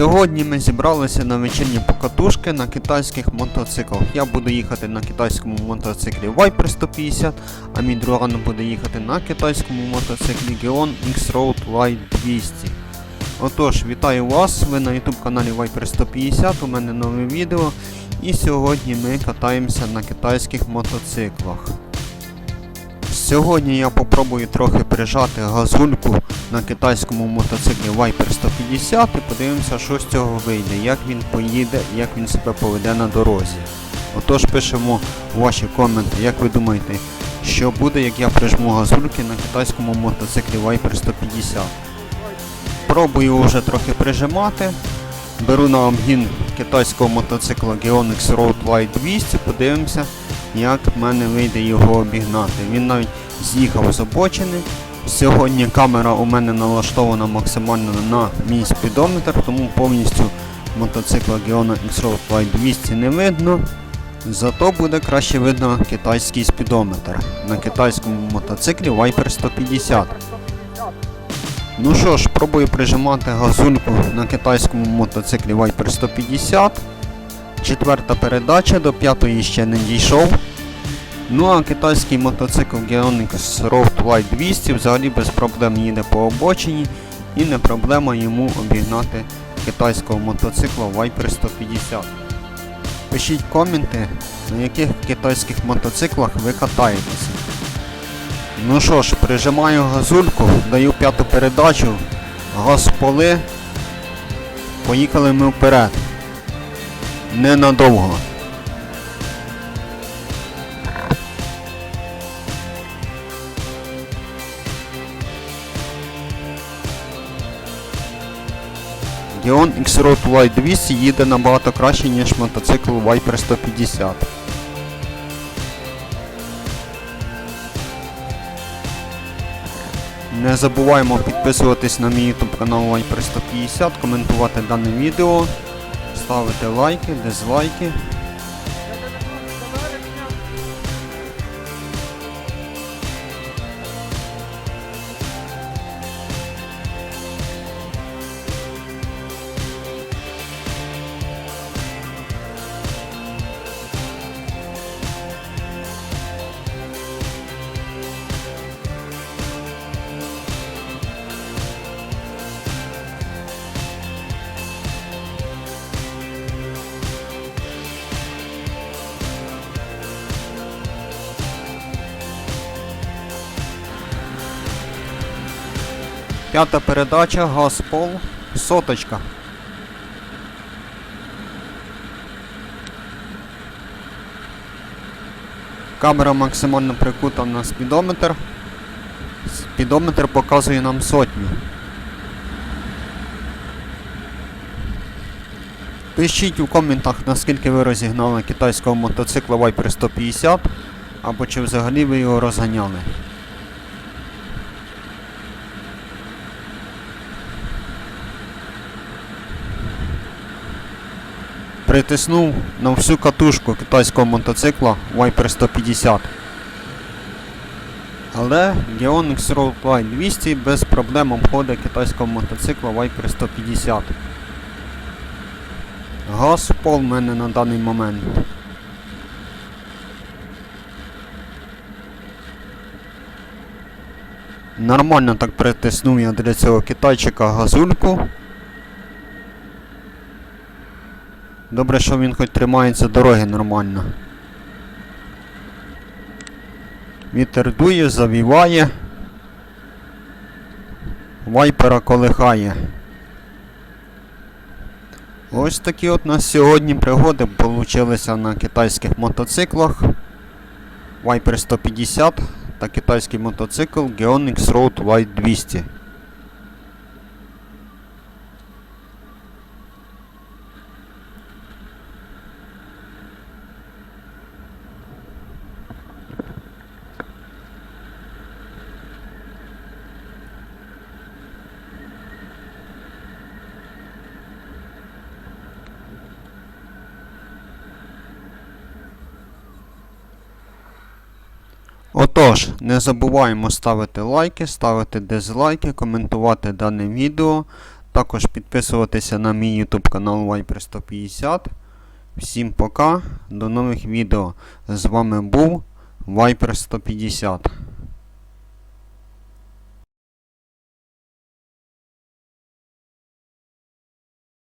Сьогодні ми зібралися на вечірні покатушки на китайських мотоциклах. Я буду їхати на китайському мотоциклі Viper 150, а мій друган буде їхати на китайському мотоциклі Geon X-Road Light 200. Отож, вітаю вас, ви на YouTube каналі Viper 150, у мене нове відео. І сьогодні ми катаємося на китайських мотоциклах. Сьогодні я попробую трохи прижати газульку на китайському мотоциклі Viper 150 і подивимося, що з цього вийде, як він поїде, як він себе поведе на дорозі. Отож пишемо ваші коменти, як ви думаєте, що буде, як я прижму газульки на китайському мотоциклі Viper 150. Пробую вже трохи прижимати. Беру на обгін китайського мотоцикла Geonix Road Light 200, подивимося, як в мене вийде його обігнати. Він навіть з'їхав з обочини. Сьогодні камера у мене налаштована максимально на мій спідометр, тому повністю мотоцикла Geona X-Road Light 200 не видно. Зато буде краще видно китайський спідометр на китайському мотоциклі Viper 150. Ну що ж, пробую прижимати газульку на китайському мотоциклі Viper 150. Четверта передача, до п'ятої ще не дійшов. Ну а китайський мотоцикл Geonix Road Light 200 взагалі без проблем їде по обочині і не проблема йому обігнати китайського мотоцикла Viper 150. Пишіть коменти, на яких китайських мотоциклах ви катаєтеся. Ну що ж, прижимаю газульку, даю п'яту передачу, газ поли. Поїхали ми вперед. Ненадовго. Geon X-Road Light 200 їде набагато краще, ніж мотоцикл Viper 150. Не забуваємо підписуватись на мій YouTube канал Viper 150, коментувати дане відео, ставити лайки, дизлайки. П'ята передача, газ в пол, соточка. Камера максимально прикута на спідометр. Спідометр показує нам сотню. Пишіть у коментах, наскільки ви розігнали китайського мотоцикла Viper 150, або чи взагалі ви його розганяли. Притиснув на всю катушку китайського мотоцикла Viper 150. Але Geon X-Road Light 200 без проблем обходить китайського мотоцикла Viper 150. Газ пол в мене на даний момент. Нормально так притиснув я для цього китайчика газульку. Добре, що він хоч тримається дороги нормально. Вітер дує, завіває. Вайпера колихає. Ось такі от у нас сьогодні пригоди получилися на китайських мотоциклах. Viper 150 та китайський мотоцикл Geon X-Road Light 200. Отож, не забуваємо ставити лайки, ставити дизлайки, коментувати дане відео. також підписуватися на мій YouTube канал Viper 150. Всім пока, до нових відео. З вами був Viper 150.